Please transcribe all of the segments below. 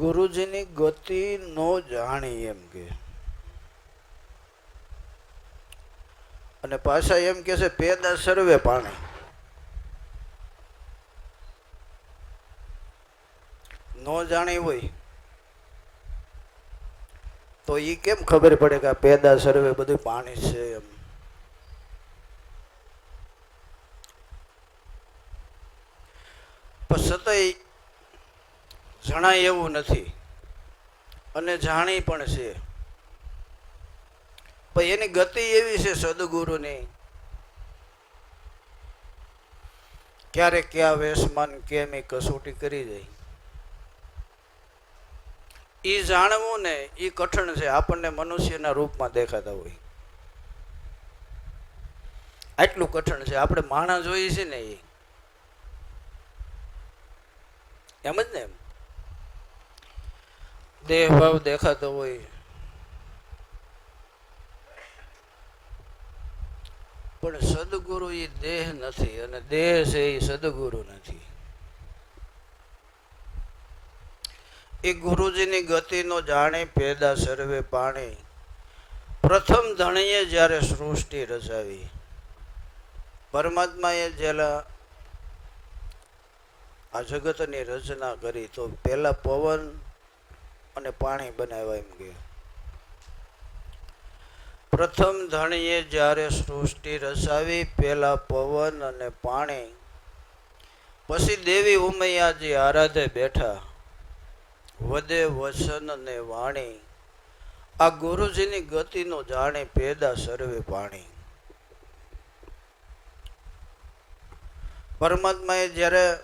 ગુરુજીની ગતિ નો જાણી એમ કે. અને પાછા એમ કે છે, પેદા સર્વે પાણી. નો જાણી હોય, તો એ કેમ ખબર પડે કે આ પેદા સર્વે બધું પાણી છે એમ પણ છતાંય જણાય એવું નથી. અને જાણી પણ છે. પણ એની ગતિ એવી છે સદગુરુની. ક્યારેક ક્યાં વેસમાન કેમ એ કસોટી કરી જાય એ જાણવું ને એ કઠણ છે, આપણને મનુષ્યના રૂપમાં દેખાતા હોય. આટલું કઠણ છે, આપણે માણસ જોઈએ છે ને એ એમ જ ને એમ. દેહ ભાવ દેખાતો હોય. પણ સદગુરુ એ દેહ નથી અને દેહ છે એ સદગુરુ નથી. એ ગુરુજીની ગતિનો જાણે પેદા સર્વે પાણી. પ્રથમ ધણીએ જ્યારે સૃષ્ટિ રચાવી. પરમાત્માએ જેલા આ જગતની રચના કરી તો પહેલા પવન અને પાણી બનાવ્યા એમ કે. પ્રથમ ધણીએ જ્યારે સૃષ્ટિ રસાવી પહેલા પવન અને પાણી. પછી દેવી ઉમૈયાજી આરાધે બેઠા. વધે વચન અને વાણી. આ ગુરુજીની ગતિનો જાણે પેદા સર્વે પાણી. પરમાત્માએ જ્યારે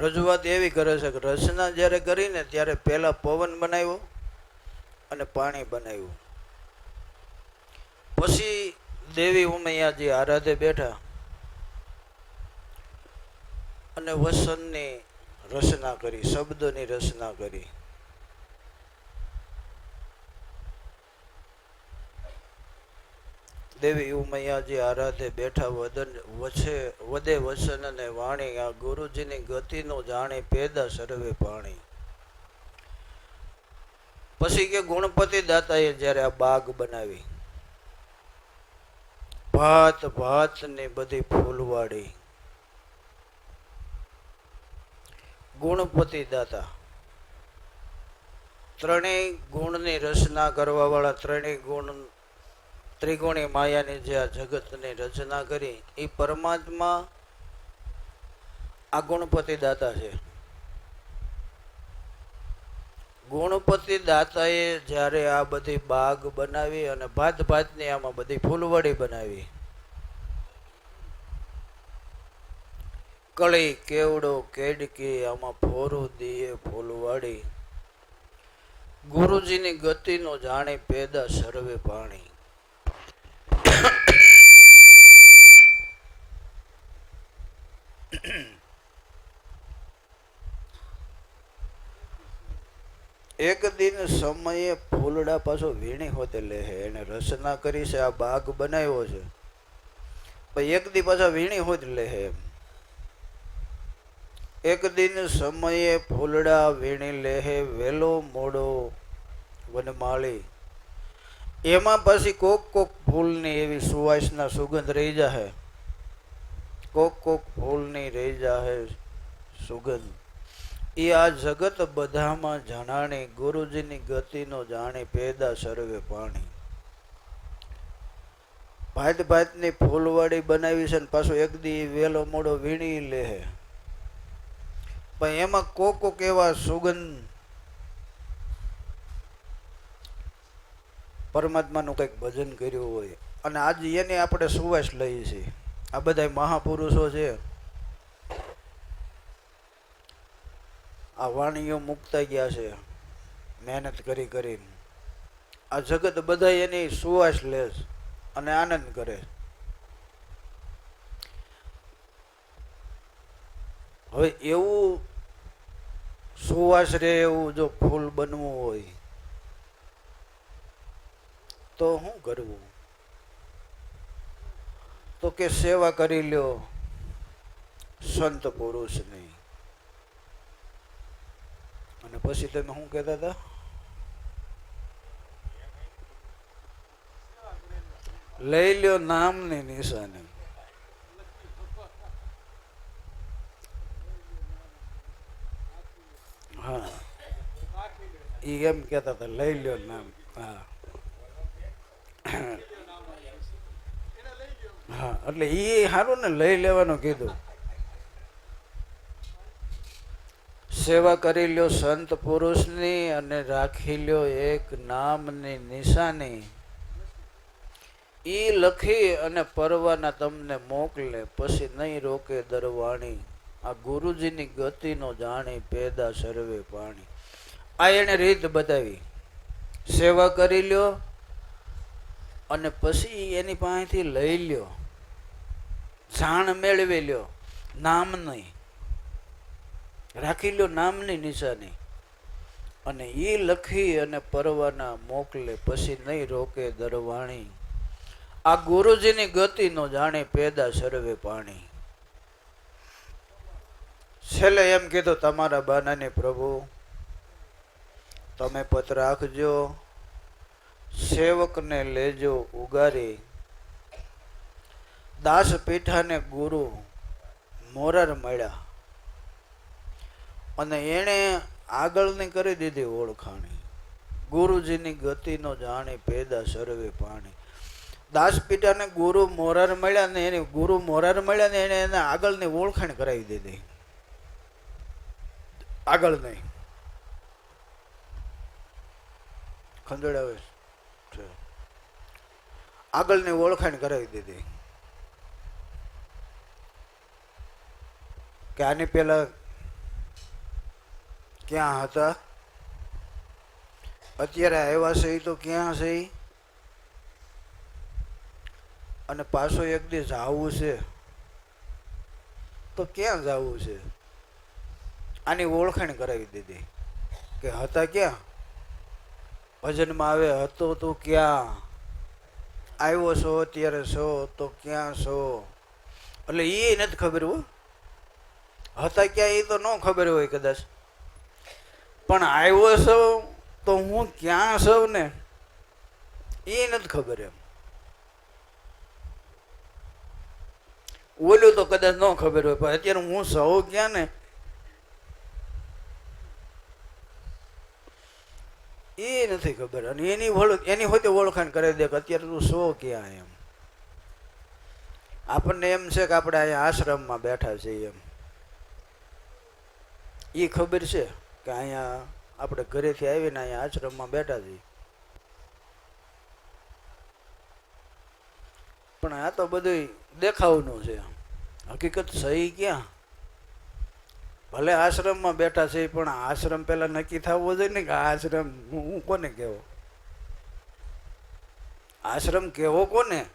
રજૂઆત એવી કરે છે કે રચના જ્યારે કરીને ત્યારે પહેલા પવન બનાવ્યો અને પાણી બનાવ્યું. પછી દેવી ઉમૈયાજી આરાધે બેઠા અને વસનની રચના કરી, શબ્દોની રચના કરી. દેવી ઉમૈયાજી આરાધે બેઠા વદન વછે, વદે વસન ને વાણી. આ ગુરુજીની ગતિનો જાણે પેદા સર્વે પાણી. પછી કે ગુણપતિ દાતાએ જ્યારે આ બાગ બનાવી, ભાત ભાત ને બધી ફૂલવાડી ગુણપતિ દાતા, ત્રણેય ગુણની રચના કરવા વાળા ત્રણેય ગુણ ત્રિગુણી માયાની જે આ જગતની રચના કરી, એ પરમાત્મા આ ગુણપતિ દાતા છે. ગુણપતિ દાતાએ જ્યારે આ બધી બાગ બનાવી અને ભાત ભાતની આમાં બધી ફૂલવડી બનાવી, કળી, કેવડો, કેડકી, આમાં ફોરું દીએ ફૂલવાડી. ગુરુજીની ગતિનો જાણે પેદા સર્વે પાણી. એક દિન સમયે ફૂલડા પાછો વીણી હોતે લે હે. એને રચના કરી છે, આ બાગ બનાવ્યો છે. એક દી પાછા વીણી હોત લે એમ એક દિન સમયે ફૂલડા વીણી લેહે વેલો મોડો વનમાળી. એમાં પછી કોક કોક ફૂલની એવી સુવાસના સુગંધ રહી જાહે. કોક કોક ફૂલની રહી જાહે સુગંધ. એ આ જગત બધામાં જણાણી, ગુરુજીની ગતિનો જાણે પેદા સર્વે પાણી. ભાત ભાતની ફૂલવાડી બનાવી છે ને પાછો એક દી વેલો મોડો વીણી લે પણ એમાં કોક કોક એવા સુગંધ પરમાત્માનું કંઈક ભજન કર્યું હોય. અને આજે એને આપણે સુવાસ લઈએ છીએ. આ બધા મહાપુરુષો છે. આ વાણીઓ મુકતા ગયા છે. મહેનત કરી કરીને. આ જગત બધા એની સુવાસ લે અને આનંદ કરે હવે એવું સુવાસ રે એવું જો ફૂલ બનવું હોય, તો શું કરવું? તો કે સેવા કરી લ્યો. સંત પુરુષની અને પછી તમે શું કહેતા હતા? લઈ લ્યો નામની નિશાની. હા. એ એમ કહેતા હતા, લઈ લ્યો નામ. હા હા એટલે એ સારું ને, લઈ લેવાનું કીધું. સેવા કરી લ્યો સંત પુરુષની અને રાખી લ્યો એક નામની નિશાની. એ લખી અને પરવાના તમને મોકલે, પછી નહીં રોકે દરવાણી. આ ગુરુજીની ગતિનો જાણી પેદા સર્વે પાણી. આ એને રીત બતાવી. સેવા કરી લ્યો અને પછી એની પાસેથી લઈ લ્યો. જાણ મેળવી લ્યો, નામ નહીં. રાખી લ્યો નામની નિશાની. અને એ લખી અને પરવાના મોકલે, પછી નહીં રોકે દરવાણી. આ ગુરુજીની ગતિનો જાણે પેદા સર્વે પાણી. છેલ્લે એમ કીધું, તમારા બાનાને પ્રભુ, તમે પત રાખજો સેવકને લેજો ઉગારી દાસ પીઠાને ગુરુ મોરર મળ્યા. અને એણે આગળની કરી દીધી ઓળખાણી. ગુરુજીની ગતિનો જાણી પેદા સર્વે પાણી. દાસપીઠાને ગુરુ મોરાર મળ્યા ને એની ગુરુ મોરાર મળ્યા ને એને એને આગળની ઓળખાણ કરાવી દીધી. આગળ નહીં ખંડોળાવે છે. આગળની ઓળખાણ કરાવી દીધી. કે આની પેલા ક્યાં હતા? અત્યારે આવ્યા છે તો ક્યાં છે અને પાછો એક દિવસ આવવું છે. તો ક્યાં જાવું છે? આની ઓળખાણ કરાવી દીધી કે હતા ક્યાં? ભજનમાં આવે, હતો તો ક્યાં? આવ્યો છો, અત્યારે છો, તો ક્યાં છો? એટલે એ નથી ખબર હો. હતા ક્યાં એ તો ન ખબર હોય કદાચ. પણ આવ્યો સૌ તો હું ક્યાં સૌ ને એ નથી ખબર એમ. ઓલું તો કદાચ ન ખબર હોય, પણ અત્યારે હું સૌ ક્યાં ને એ નથી ખબર. અને એની ઓળ એની હોય ઓળખાણ કરી દે કે અત્યારે તું સો ક્યાં એમ. આપણને એમ છે કે આપણે અહીંયા આશ્રમમાં બેઠા છીએ એમ. એ ખબર છે કે અહીંયા આપણે ઘરેથી આવીને અહીંયા આશ્રમમાં બેઠા છીએ. પણ આ તો બધું દેખાવનું છે. હકીકત સહી ક્યાં? ભલે આશ્રમમાં બેઠા છે, પણ આશ્રમ પેલા નક્કી થવો જોઈએ ને કે આશ્રમ હું કોને કહેવો? આશ્રમ કેવો કોને?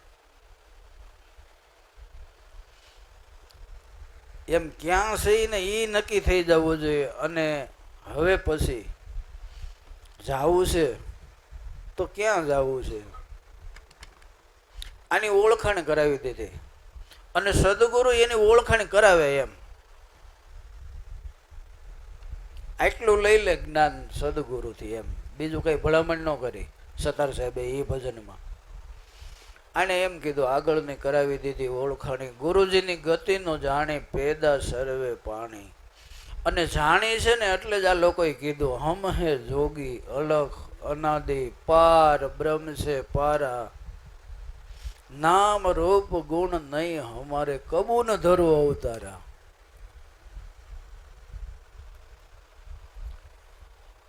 એમ ક્યાં છે ને એ નક્કી થઈ જવું જોઈએ. અને હવે પછી જવું છે તો ક્યાં જવું છે? આની ઓળખાણ કરાવી દીધી. અને સદગુરુ એની ઓળખાણ કરાવે એમ. આટલું લઈ લે જ્ઞાન સદગુરુથી એમ. બીજું કઈ ભલામણ ન કરી. સતાર સાહેબે એ ભજનમાં. આને એમ કીધું, આગળની કરાવી દીધી ઓળખાણી. ગુરુજીની ગતિનો જાણે પેદા સર્વે પાણી. અને જાણી છે ને એટલે જ આ લોકોએ કીધું, હમ હે જોગી, અલખ, અનાદિ, પાર, બ્રહ્મ છે પારા. નામ રૂપ ગુણ નહીં, અમારે કબૂ ન ધરો અવતારા.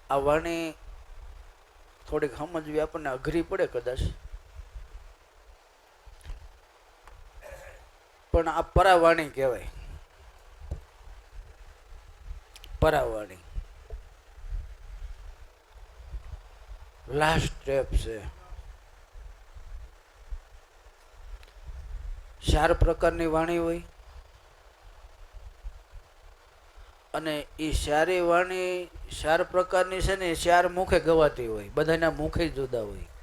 આ વાણી થોડીક સમજવી આપણને અઘરી પડે કદાચ. પણ આ પરાવાણી કહેવાય. પરાવાણી. લાસ્ટ સ્ટેપ છે. ચાર પ્રકારની વાણી હોય. અને એ ચારે વાણી ચાર પ્રકારની છે ને ચાર મુખે ગવાતી હોય. બધાના મુખે જુદા હોય.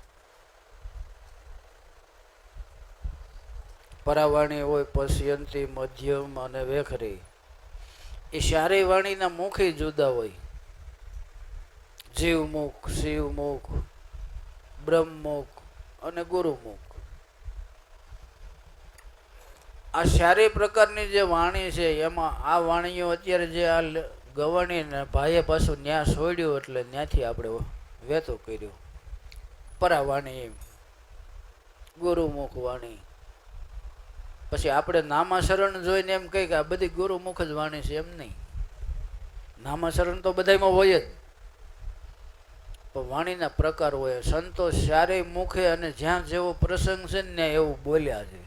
પરાવાણી હોય પશ્યંતી મધ્યમ અને વેખરી. એ ચારેય વાણીના મુખે જુદા હોય. જીવમુખ, શિવમુખ, બ્રહ્મમુખ અને ગુરુમુખ. આ ચારેય પ્રકારની જે વાણી છે, એમાં આ વાણીઓ અત્યારે જે આ ગવાણીને ભાઈએ પાછું ન્યા છોડ્યું એટલે ત્યાંથી આપણે વેતો કર્યો. પરાવાણી ગુરુમુખ વાણી. પછી આપણે નામાશરણ જોઈને એમ કહી કે આ બધી ગુરુમુખ જ વાણી છે એમ નહીં. નામાશરણ તો બધામાં હોય જ. પણ વાણીના પ્રકાર હોય. સંતો ચારેય મુખે અને જ્યાં જેવો પ્રસંગ છે ને એવું બોલ્યા છે.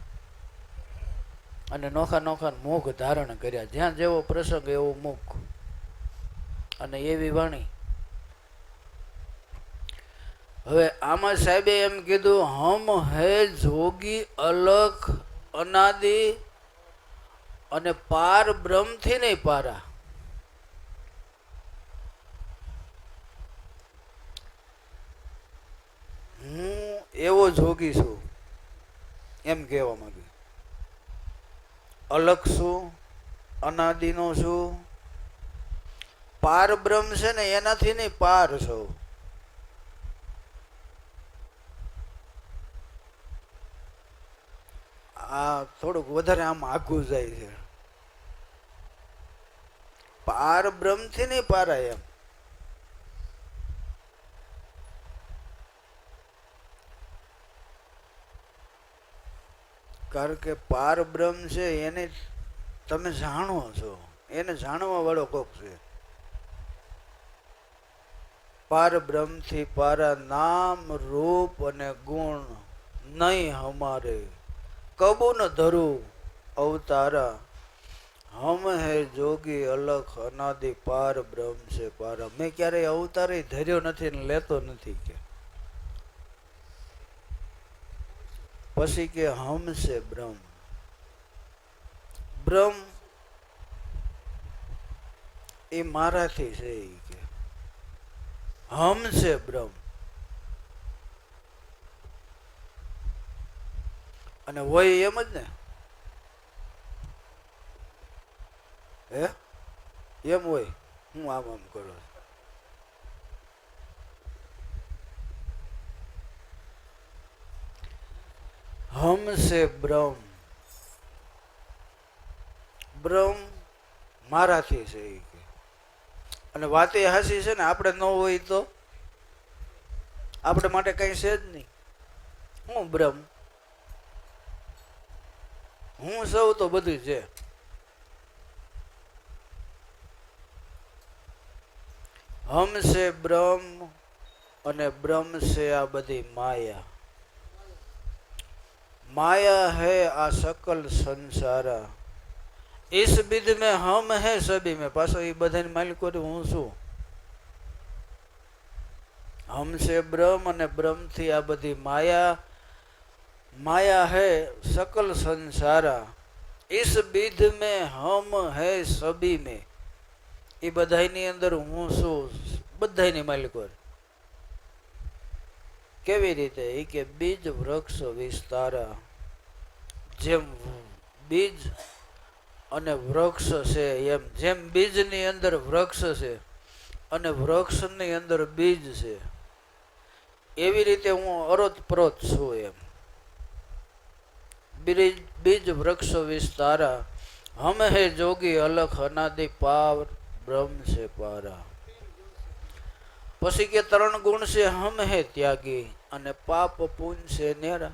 અને નોખા નોખા મુખ ધારણ કર્યા. જ્યાં જેવો પ્રસંગ એવો મુખ. અને એવી વાણી. હવે આમાં સાહેબે એમ કીધું, હમ હે જોગી અલખ અનાદિ અને પાર બ્રહ્મથી નહીં પારા. હું એવો જોગી છું, એમ કહેવા માંગે. અલગ છું, અનાદિનો છું, પાર બ્રહ્મ છે ને એનાથી નહીં પાર છું. આ થોડુંક વધારે આમ આઘું જાય છે. પાર બ્રહ્મથી નહીં પારાય એમ. કારણ કે પાર બ્રહ્મ છે, એને તમે જાણો છો. એને જાણવા વાળો કોક છે. પાર બ્રહ્મથી પારા નામ, રૂપ અને ગુણ નહીં હમારે કબુ ન ધરું, અવતારા. હમ હે જોગી અલખ અનાદિ પાર બ્રહ્મ છે પારા. મેં ક્યારેય અવતારે ધર્યો નથી ને લેતો નથી કે. પછી કે હમ છે બ્રહ્મ. બ્રહ્મ એ મારાથી છે ઈ કે. હમ છે બ્રહ્મ. અને હોય એમ જ ને. હે? એમ હોય. હું આમ આમ કરું. હમ છે બ્રહ્મ. બ્રહ્મ મારાથી છે એ અને વાત એ હાસી છે ને, આપણે ન હોય તો? આપણે માટે કઈ છે જ નહીં. હું બ્રહ્મ. હું સૌ તો બધું છે. હમ છે બ્રહ્મ અને બ્રહ્મ છે આ બધી માયા. માયા है આ सकल संसारा इस विध મેં હમ है સભી મેં. પાછો એ બધાને માલિકો હું છું? હમ છે બ્રહ્મ અને બ્રહ્મથી આ બધી માયા माया है सकल संसारा इस विध में हम है सभी में એ બધાની અંદર હું છું બધાની માલિકો કેવી રીતે એ કે બીજ વૃક્ષ વિસ્તારા જેમ બીજ અને વૃક્ષ છે એમ જેમ બીજની અંદર વૃક્ષ છે અને વૃક્ષની અંદર બીજ છે એવી રીતે હું અરોતપ્રોત છું એમ બીજ બીજ વૃક્ષ વિસ્તારા. હમ હે જોગી અલખ અનાદિ પાર, બ્રહ્મ છે પારા. પછી કે ત્રણ ગુણ છે હમ હે ત્યાગી, અને પાપ પૂન છે નેરા.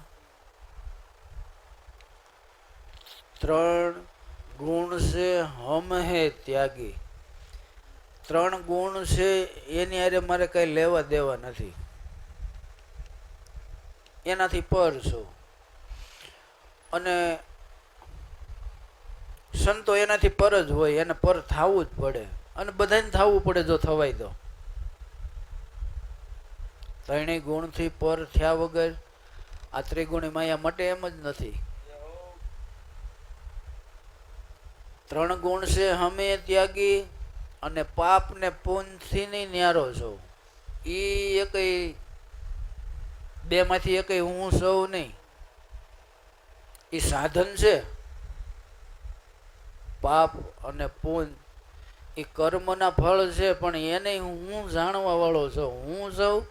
ત્રણ ગુણ છે હમ હે ત્યાગી. ત્રણ ગુણ છે એની અરે મારે કઈ લેવા દેવા નથી. એનાથી પર છું. અને સંતો એનાથી પર જ હોય, એને પર થવું જ પડે. અને બધાને થવું પડે જો થવાય તો. ત્રણેય ગુણથી પર થયા વગર આ ત્રિગુણી માયા મટે એમ જ નથી. ત્રણ ગુણ છે, હમે ત્યાગી અને પાપ ને પુણ્યથી નહીં ન્યારો છો. એ એકય બે માંથી એકય હું સૌ નહીં. ઈ સાધન છે. પાપ અને પૂન એ કર્મના ફળ છે, પણ એને હું જાણવા વાળો છું. હું સૌ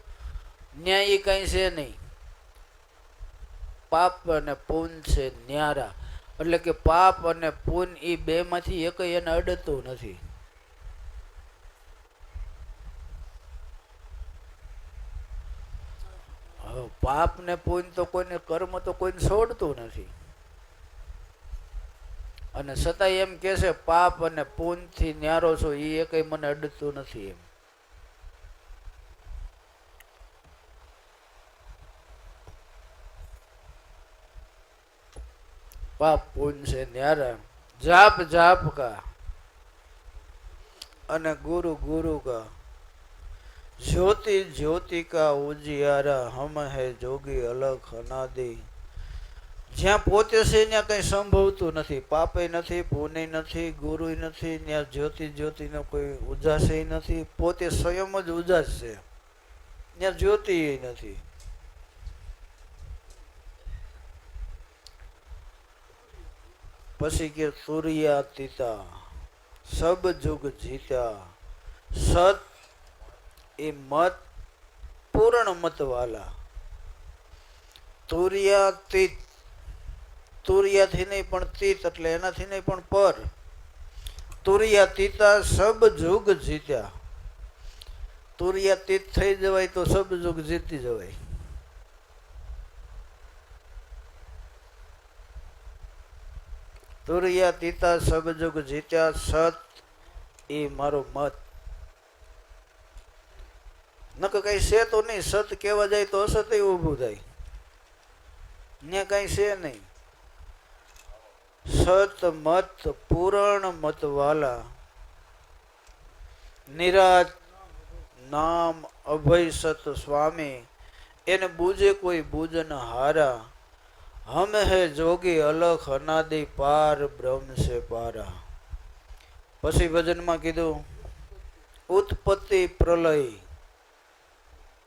ન્યાય કઈ છે નહીં. પાપ અને પુન છે ન્યારા. એટલે કે પાપ અને પુન એ બે માંથી એક એને અડતું નથી. પાપ ને પુન તો કોઈને કર્મ તો કોઈને છોડતું નથી. અને છતાંય એમ કે છે, પાપ અને પૂનથી ન્યારો છો. એ એકય મને અડતું નથી એમ. પાપ, પુન છે, ન્યારા. જાપ જાપ કા. અને ગુરુ ગુરુ કા. જ્યોતિ જ્યોતિ કા ઉજિયારા. હમ હે જોગી અલખ અનાદિ. જ્યાં પોતે છે ત્યાં કઈ સંભવતું નથી. પાપે નથી, પુણ્ય નથી ગુરુ નથી, ત્યાં જ્યોતિ જ્યોતિનો કોઈ ઉજાસે નથી. પોતે સ્વયં જ ઉજાસ છે. ત્યાં જ્યોતિ નથી. પછી કે તુર્યાતીતા સબ જુગ જીત્યા સત એ મત પૂર્ણ મત વાલા. તુર્યાતીત તુર્યાથી નહીં પણ તીત એટલે એનાથી નહીં પણ પર. તુર્યાતીતા સબ જુગ જીત્યા. તુર્યાતીત થઈ જવાય તો સબ જુગ જીતી જવાય. તુર્યાતીતા સબ જુગ જીત્યા સત એ મારો મત. નક કઈ છે તો નહીં, સત કેવા જાય તો અસત ઊભું થાય. ને કઈ છે નહીં. સત મત પૂરણ મત વાલા નિરાજ નામ અભય સત સ્વામી, એને બુજે કોઈ બુજન હારા. હમ હે જોગી અલખ અનાદિ પાર બ્રહ્મ છે પારા. પછી ભજનમાં કીધું, ઉત્પત્તિ પ્રલય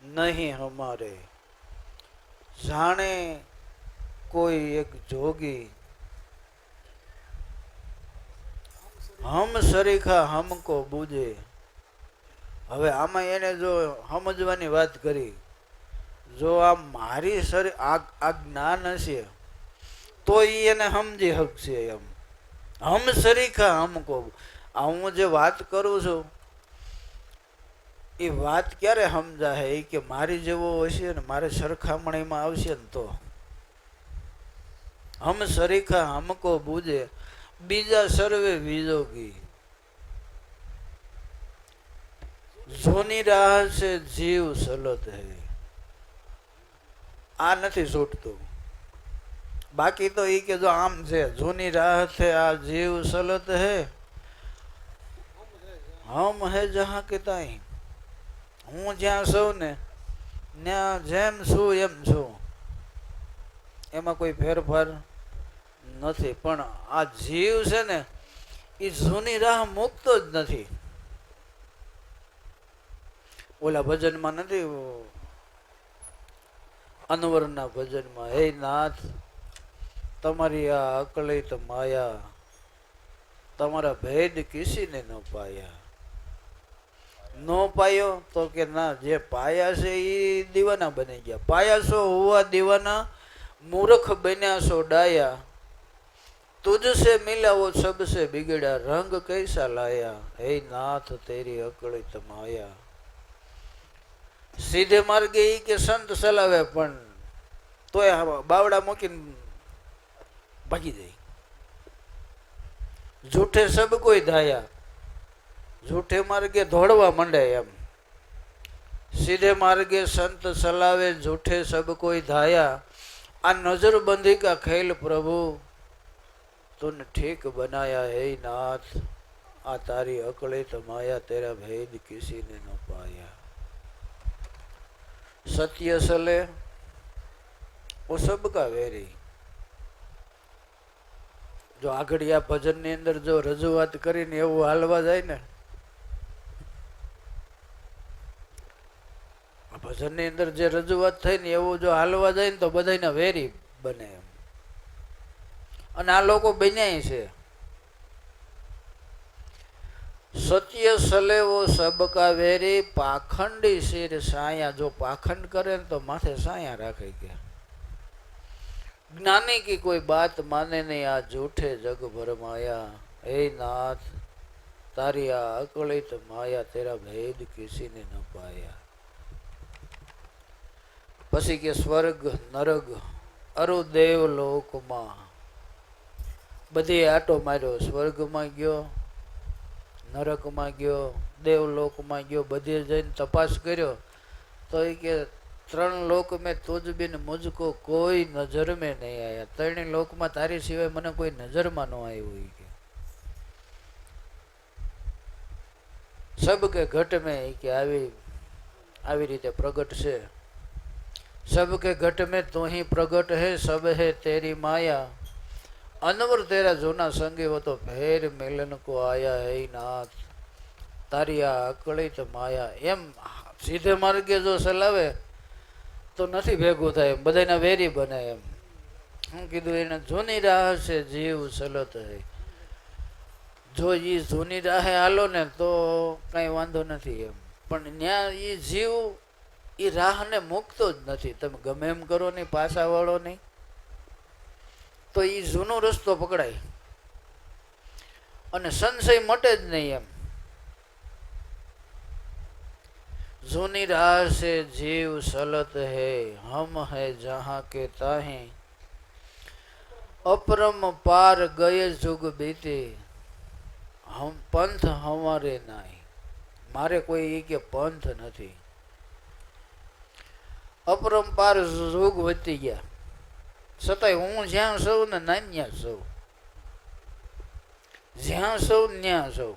નહીં હમારે. જાણે કોઈ એક જોગી હમ સરીખા હમકો બુજે. હવે આમાં એને જો સમજવાની વાત કરી, જો આ મારી આ આ જ્ઞાન હશે, તો એ એને સમજી શકશે એમ. હમ સરીખા હમકો આ હું જે વાત કરું છું એ વાત ક્યારે સમજાય એ કે મારી જેવો હશે ને મારે સરખામણીમાં આવશે ને તો. હમ સરીખા હમકો બુજે. બીજા સર્વે વિજોગી જોની રાહ છે જીવ સલત હે. આ નથી છૂટતું. બાકી તો એ કે જો આમ છે, જૂની રાહ છે, આ જીવ સલત હે. હમ હે જહા કે તાઈ. હું જ્યાં છું ને ત્યાં જેમ છું એમ છું. એમાં કોઈ ફેરફાર નથી, પણ આ જીવ છે ને, એ જૂની રાહ મૂકતો જ નથી. ઓલા ભજનમાં નથી, અનવરના ભજનમાં, હે નાથ, તમારી આ અકલિત માયા, તમારા ભેદ કિસીને ન પાયા. નો પાયો તો કે ના, જે પાયા છે એ દીવાના બની ગયા. પાયા છો હોવા દીવાના, મૂર્ખ બન્યા છો ડાયા. તુજસે મિલાવો સબસે બિગડ્યા રંગ કૈસા લાયા હે નાથ તેરી અકળિત માયા સીધે માર્ગે ઈ કે સંત ચલાવે પણ તોય બાવડા મૂકીને ભાગી જાય જૂઠે સબ કોઈ ધાયા જૂઠે માર્ગે દોડવા માંડે એમ સીધે માર્ગે સંત ચલાવે જૂઠે સબ કોઈ ધાયા આ નજરબંધી કા ખેલ પ્રભુ તુને ઠીક બનાયા હે નાથ આ તારી અકળિત માયા તેરા ભેદ કિસીને ન પાયા સત્ય સલે ઓ સબ કા વેરી જો આગળ આ ભજનની અંદર જો રજૂઆત કરીને એવું હાલવા જાય ને આ ભજનની અંદર જે રજૂઆત થઈ ને એવું જો હાલવા જાય ને તો બધાને વેરી બને એમ અને આ લોકો બન્યા છે. સત્ય સલેવો સબકા વેરી પાખંડી શિર સાયા. જો પાખંડ કરે તો માથે સાયા રાખે કે. જ્ઞાની કી કોઈ બાત માને નહીં. આ જૂઠે જગ ભરમાયા હે નાથ, તારી આ અકળિત માયા તેરા ભેદ કિસીને ન પાયા. પછી કે સ્વર્ગ, નરગ, અરુદેવ લોકમાં બધે આટો માર્યો સ્વર્ગમાં ગયો નરકમાં ગયો દેવલોકમાં ગયો બધે જઈને તપાસ કર્યો તો એ કે ત્રણ લોક મેં તુજ બિન મુજકો કોઈ નજર મેં નહીં આવ્યા ત્રણેય લોકમાં તારી સિવાય મને કોઈ નજરમાં ન આવ્યું કે સબ કે ઘટ મેં કે આવી આવી રીતે પ્રગટ છે સબ કે ઘટ મેં તું પ્રગટ હે સબ હે તેરી માયા અનવર તેરા જૂના સંગી હતો ભેર મિલન કો આયા હે નાથ. તારી આ અકળિત માયા. એમ સીધે માર્ગે જો ચલાવે, તો નથી ભેગું થાય. એમ બધાના વેરી બને એમ. હું કીધું, એને જૂની રાહ છે, જીવ સલત હે. જો એ જૂની રાહે આલો ને, તો કાંઈ વાંધો નથી એમ. પણ ત્યાં એ જીવ એ રાહને મૂકતો જ નથી. તમે ગમે એમ કરો નહીં, પાછા વાળો નહીં. તો એ જૂનો રસ્તો પકડાય અને સંશય મટે જ નહીં એમ જૂની રાહ સે જીવ સલત હે હમ હે જહા કે તાહે અપરમ પાર ગયે જુગ બીતે હમ પંથ હમારે નાય મારે કોઈ એ કે પંથ નથી અપરંપાર જોગ વધતી ગયા છતાંય હું જ્યાં સૌ ને નાન્યા સૌ. જ્યાં સૌ ત્યાં સૌ.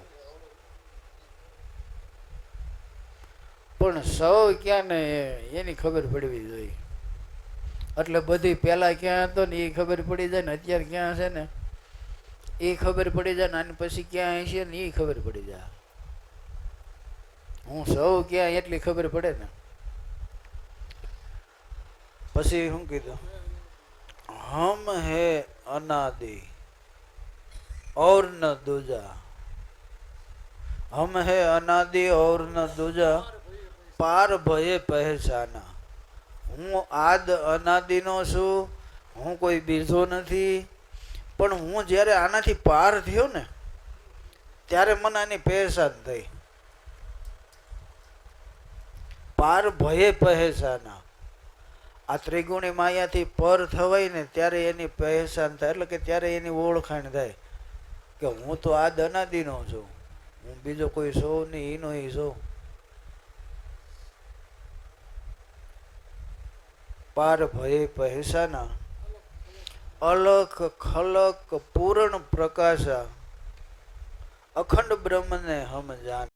પણ સૌ ક્યાં ને એની ખબર પડવી જોઈએ. એટલે બધી પેલા ક્યાં હતો ને એ ખબર પડી જાય ને અત્યારે ક્યાં છે ને, એ ખબર પડી જાય ને આની પછી ક્યાં હશે ને એ ખબર પડી જાય. હું સૌ ક્યાં એટલી ખબર પડે ને? પછી શું કીધું? હમ હે અનાદિ और न दूजा हम है अनादि और न दूजा પાર ભયે પહેચાના હું આદ અનાદિનો છું હું કોઈ બીજો નથી પણ હું જ્યારે આનાથી પાર થયો ને ત્યારે મને આની પહેચાન થઈ પાર ભયે પહેચાના આ ત્રિગુણી માયાથી પર થવાય ને ત્યારે એની પહેચાન થાય, એટલે કે ત્યારે એની ઓળખાણ થાય કે હું તો આ દનાદીનો છું. હું બીજો કોઈ સૌ નહીં એનો ઈ સૌ. પાર ભય પહેસાના. અલખ ખલક પૂરણ પ્રકાશા. અખંડ બ્રહ્મને હમ જાન.